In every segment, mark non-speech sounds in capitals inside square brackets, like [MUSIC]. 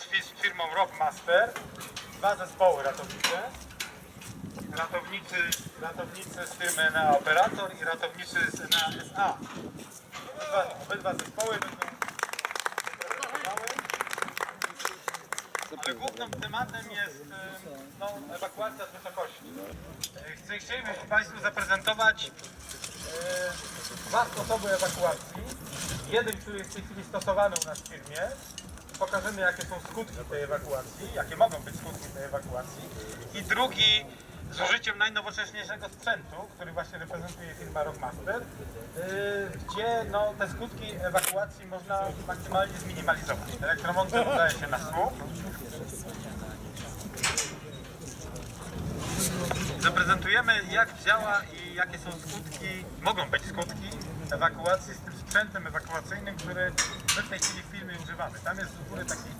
z fi- z firmą Rockmaster dwa zespoły ratownicze. Ratownicy, ratownicy z firmy Enea Operator i ratownicy z Enea SA. Obydwa, obydwa zespoły będą. Ale głównym tematem jest no, ewakuacja z wysokości. E, chcielibyśmy Państwu zaprezentować e, dwa sposoby ewakuacji. Jeden, który jest w tej chwili stosowany u nas w firmie. Pokażemy, jakie są skutki tej ewakuacji, jakie mogą być skutki tej ewakuacji. I drugi z użyciem najnowocześniejszego sprzętu, który właśnie reprezentuje firma Rockmaster, yy, gdzie no, te skutki ewakuacji można maksymalnie zminimalizować. Elektromonter udaje się na słup. Zaprezentujemy jak działa i jakie są skutki, mogą być skutki ewakuacji z tym sprzętem ewakuacyjnym, który my w tej chwili w filmie używamy. Tam jest u góry taki,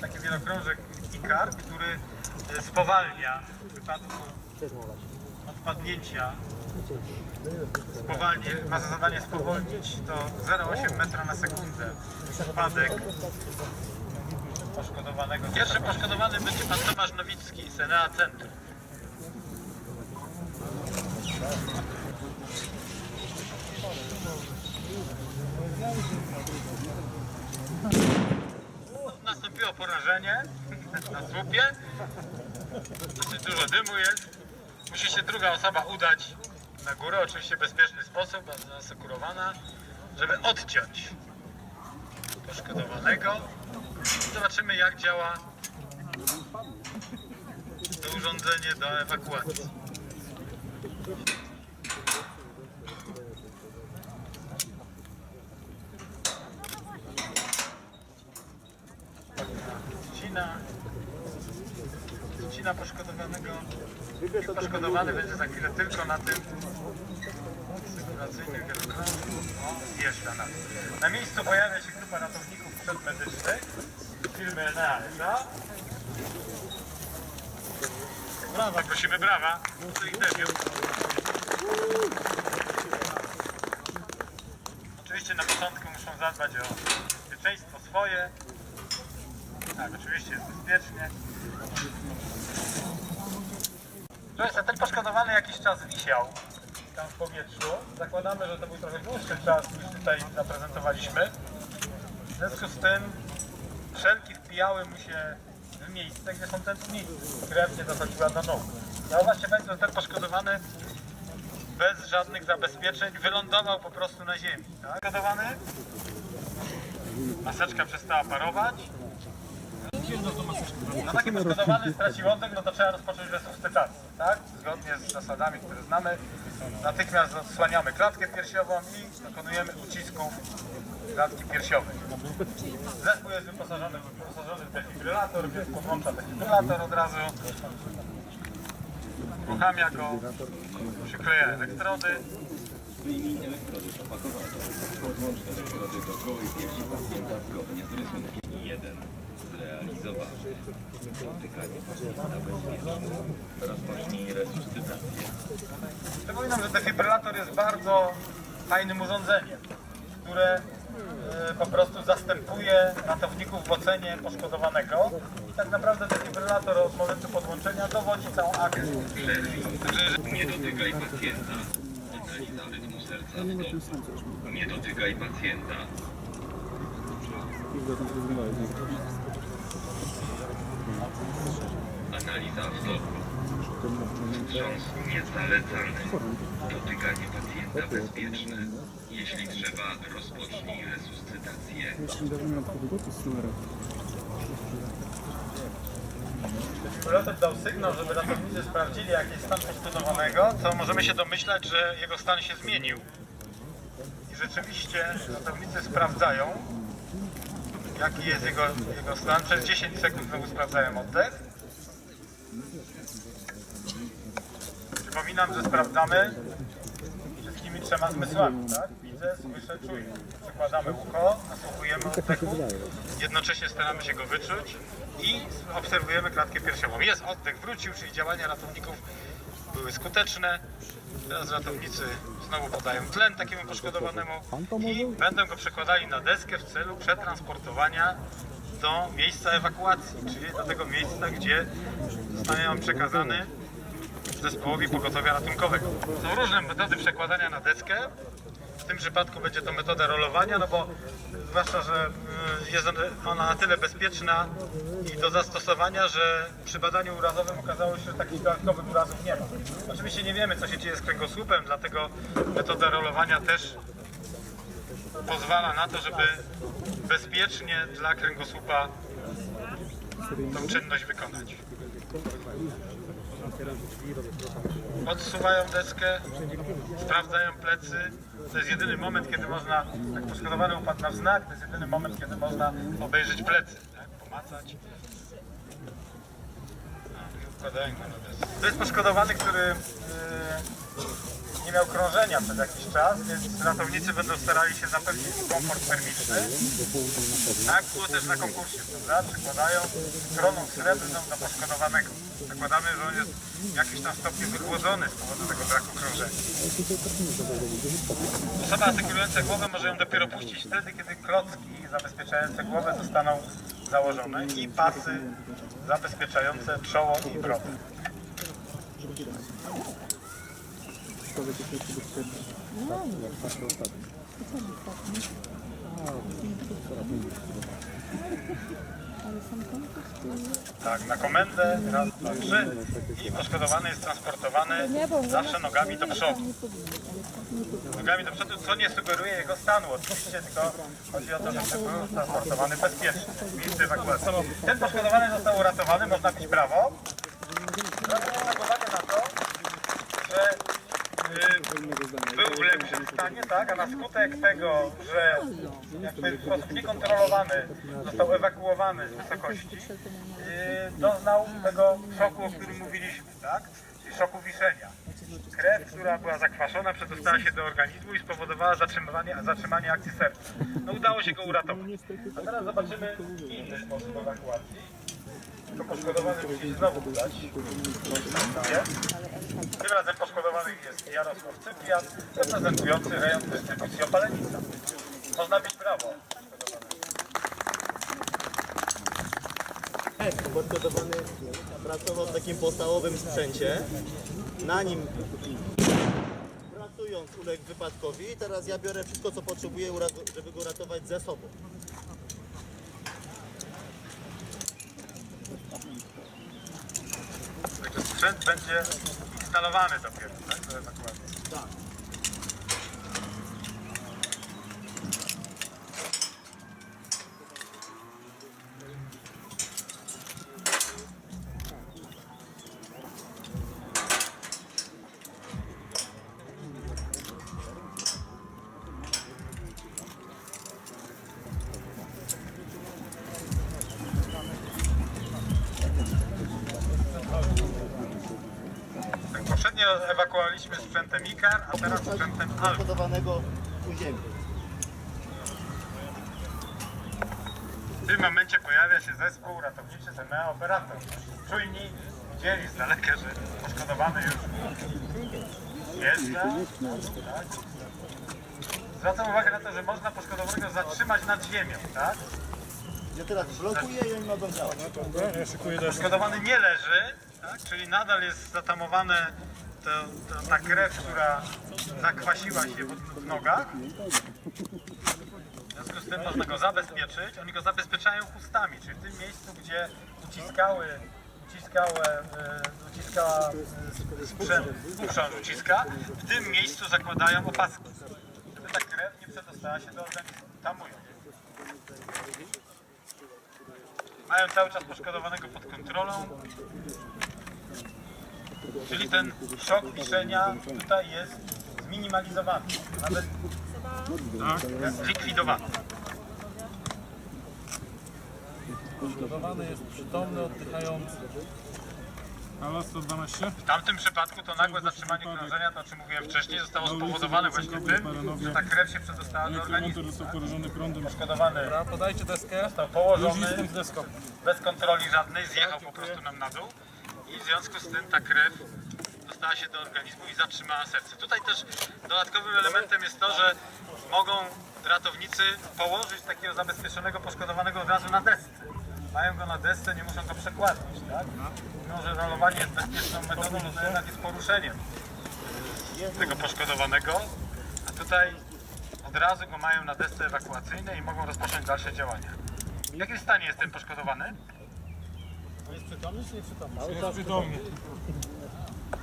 taki wielokrążek ICAR, który e, spowalnia wypadku odpadnięcia spowalnie, ma za zadanie spowolnić do 0,8 metra na sekundę spadek poszkodowanego. Pierwszy poszkodowany będzie pan Tomasz Nowicki z Enea Centrum. Nastąpiło porażenie [LAUGHS] na słupie. Dosyć dużo dymu jest. Musi się druga osoba udać na górę, oczywiście bezpieczny sposób, bardzo asekurowana, żeby odciąć poszkodowanego. Zobaczymy jak działa to urządzenie do ewakuacji. Ścina poszkodowanego. I poszkodowany będzie za chwilę tylko na tym sygnacyjnym wielokrągu. O, zjeżdża na Na miejscu pojawia się grupa ratowników przedmedycznych firmy Enea SA. Brawa, prosimy brawa. Oczywiście na początku muszą zadbać o bezpieczeństwo swoje. Tak, oczywiście jest bezpiecznie. Proszę, ten poszkodowany jakiś czas wisiał tam w powietrzu. Zakładamy, że to był trochę dłuższy czas niż tutaj zaprezentowaliśmy. W związku z tym wszelki wpijały mu się w miejsce, gdzie są tętniki. Krew nie dochodziła do nóg. Zauważcie Państwo, że ten poszkodowany bez żadnych zabezpieczeń wylądował po prostu na ziemi. Tak? Poszkodowany? Maseczka przestała parować. No taki poszkodowany stracił oddech, no to trzeba rozpocząć resuscytację, tak? Zgodnie z zasadami, które znamy. Natychmiast odsłaniamy klatkę piersiową i dokonujemy ucisków klatki piersiowej. Zespół jest wyposażony, wyposażony w defibrylator, więc podłącza defibrylator od razu. Uruchamia go, przykleja elektrody. Wyjmij elektrody do gołej piersi pacjenta zgodnie z rysunkiem 1. Zrealizowany. Dotykanie. Przypominam, że defibrylator jest bardzo fajnym urządzeniem, które e, po prostu zastępuje ratowników w ocenie poszkodowanego i tak naprawdę defibrylator od momentu podłączenia dowodzi całą akcję. Nie dotykaj pacjenta. Analiza rytmu serca. Nie dotykaj pacjenta. Analiza wzroku. Wstrząs niezalecany. Dotykanie pacjenta bezpieczne. Jeśli trzeba, rozpocznij resuscytację. Defibrylator dał sygnał, żeby ratownicy sprawdzili jaki jest stan poszkodowanego, co możemy się domyślać, że jego stan się zmienił. I rzeczywiście ratownicy sprawdzają, jaki jest jego, jego stan. Przez 10 sekund znowu sprawdzają oddech. Przypominam, że sprawdzamy wszystkimi trzema zmysłami, tak? Widzę, słyszę, czuję. Przykładamy ucho, nasłuchujemy oddechu, jednocześnie staramy się go wyczuć i obserwujemy klatkę piersiową. Jest oddech, wrócił, czyli działania ratowników były skuteczne. Teraz ratownicy znowu podają tlen takiemu poszkodowanemu i będą go przekładali na deskę w celu przetransportowania do miejsca ewakuacji, czyli do tego miejsca, gdzie zostanie on przekazany zespołowi pogotowia ratunkowego. Są różne metody przekładania na deskę. Tym przypadku będzie to metoda rolowania, no bo zwłaszcza, że y, jest ona na tyle bezpieczna i do zastosowania, że przy badaniu urazowym okazało się, że takich dodatkowych urazów nie ma. Oczywiście nie wiemy, co się dzieje z kręgosłupem, dlatego metoda rolowania też pozwala na to, żeby bezpiecznie dla kręgosłupa tą czynność wykonać. Odsuwają deskę, sprawdzają plecy. To jest jedyny moment, kiedy można, jak poszkodowany upadł na wznak, to jest jedyny moment, kiedy można obejrzeć plecy, tak? pomacać. To jest poszkodowany, który yy, nie miał krążenia przez jakiś czas, więc ratownicy będą starali się zapewnić komfort termiczny. Tak było też na konkursie, prawda? Przykładają kroną srebrną do poszkodowanego. Zakładamy, że on jest w jakimś tam stopniu wychłodzony z powodu tego braku krążenia. Osoba asekurująca głowę może ją dopiero puścić wtedy, kiedy klocki zabezpieczające głowę zostaną założone i pasy zabezpieczające czoło i brodę. Tak, na komendę, raz, dwa, trzy i poszkodowany jest transportowany zawsze nogami do przodu. Nogami do przodu, co nie sugeruje jego stanu oczywiście, tylko chodzi o to, żeby był transportowany bezpiecznie w. Ten poszkodowany został uratowany, można bić brawo. Zwracam uwagę na to, że y, był w lepszym stanie, tak, a na skutek tego, że jakby w sposób niekontrolowany został ewakuowany z wysokości, y, doznał tego szoku, o którym mówiliśmy, tak, czyli szoku wiszenia. Krew, która była zakwaszona, przedostała się do organizmu i spowodowała zatrzymanie, zatrzymanie akcji serca. No udało się go uratować. A teraz zobaczymy inny sposób ewakuacji. To poszkodowany musi znowu udać. Tym razem poszkodowanych jest Jarosław Cyprian, reprezentujący rejon dystrybucji Opalenica. Można być brawo. Poszkodowany pracował w takim podstawowym sprzęcie. Na nim pracując uległ wypadkowi. Teraz ja biorę wszystko co potrzebuję, żeby go ratować ze sobą. Sprzęt będzie instalowany dopiero, tak? Ewakuacji. Tak, ewakuowaliśmy sprzętem IKAR, a teraz sprzętem. Poszkodowanego u ziemi. W tym momencie pojawia się zespół ratowniczy ZMA Operator. Czujni widzieli z daleka, że poszkodowany już jeżdża. Tak. Zwracam uwagę na to, że można poszkodowanego zatrzymać nad ziemią, tak? Ja teraz blokuję i oni mogą działać. Poszkodowany nie leży, tak? czyli nadal jest zatamowane to, to, ta krew, która zakwasiła się w, w nogach. W związku z tym można go zabezpieczyć. Oni go zabezpieczają chustami, czyli w tym miejscu, gdzie uciskały, e, uciskała e, sprzęt, uprząż uciska, w tym miejscu zakładają opaski, żeby ta krew nie przedostała się do organizmu. Tamują. Mają cały czas poszkodowanego pod kontrolą. Czyli ten szok wiszenia tutaj jest zminimalizowany, nawet zlikwidowany. Poszkodowany jest przytomny, oddychający. Halo 112? W tamtym przypadku to nagłe zatrzymanie krążenia, to o czym mówiłem wcześniej, zostało spowodowane właśnie tym, że ta krew się przedostała do organizmu. został porażony prądem. Poszkodowany Dobra, podajcie deskę. został położony jestem z deską. bez kontroli żadnej, zjechał po prostu nam na dół i w związku z tym ta krew dostała się do organizmu i zatrzymała serce. Tutaj też dodatkowym elementem jest to, że mogą ratownicy położyć takiego zabezpieczonego, poszkodowanego od razu na desce. Mają go na desce, nie muszą go przekładać, tak? Mimo, że rolowanie jest bezpieczną metodą, no to jednak jest poruszeniem tego poszkodowanego, a tutaj od razu go mają na desce ewakuacyjnej i mogą rozpocząć dalsze działania. W jakim stanie jest ten poszkodowany? Jest przytomny.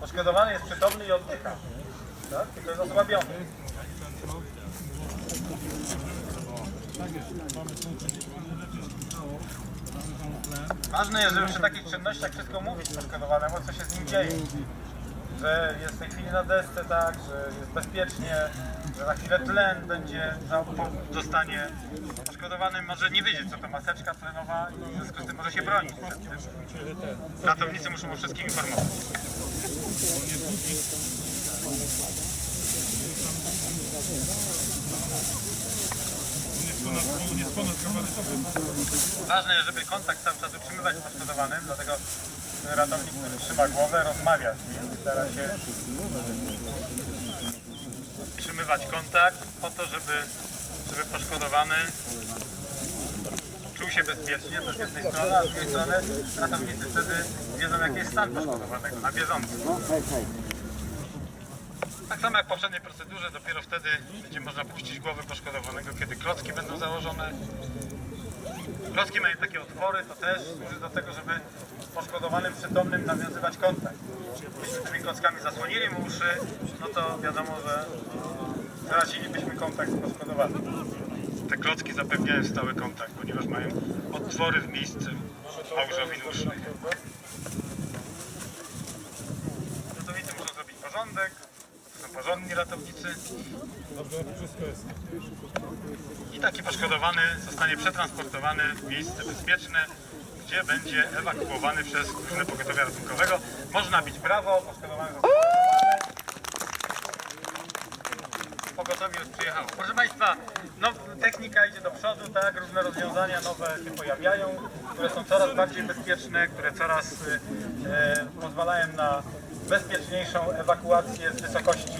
Poszkodowany jest przytomny i oddycha. Tak? Tylko jest osłabiony. Ważne jest, żeby przy takich czynnościach wszystko mówić poszkodowanemu, co się z nim dzieje. Że jest w tej chwili na desce, tak, że jest bezpiecznie, że za chwilę tlen będzie, po- dostanie. Poszkodowany może nie wiedzieć, co to maseczka tlenowa i w związku z tym może się bronić. Ratownicy muszą o wszystkim informować. Ważne jest, żeby kontakt cały czas utrzymywać z poszkodowanym, dlatego ratownik, trzyma głowę, rozmawia z nim, stara się utrzymywać kontakt po to, żeby, żeby poszkodowany czuł się bezpiecznie, to z jednej strony, a z drugiej strony ratownicy wtedy wiedzą, jaki jest stan poszkodowanego na bieżąco. Tak samo jak w poprzedniej procedurze, dopiero wtedy będzie można puścić głowę poszkodowanego, kiedy klocki będą założone, Klocki mają takie otwory, to też służy do tego, żeby poszkodowanym przytomnym nawiązywać kontakt. Jeśli tymi klockami zasłonili mu uszy, no to wiadomo, że stracilibyśmy kontakt z poszkodowanym. Te klocki zapewniają stały kontakt, ponieważ mają otwory w miejscu fałżowin usznych. Ratownicy muszą zrobić porządek, porządni ratownicy. I taki poszkodowany zostanie przetransportowany w miejsce bezpieczne, gdzie będzie ewakuowany przez Służbę Pogotowia Ratunkowego. Można bić brawo, poszkodowany. Pogotowie już przyjechało. Proszę Państwa, no, technika idzie do przodu, tak, różne rozwiązania nowe się pojawiają, które są coraz bardziej bezpieczne, które coraz y, e, pozwalają na bezpieczniejszą ewakuację z wysokości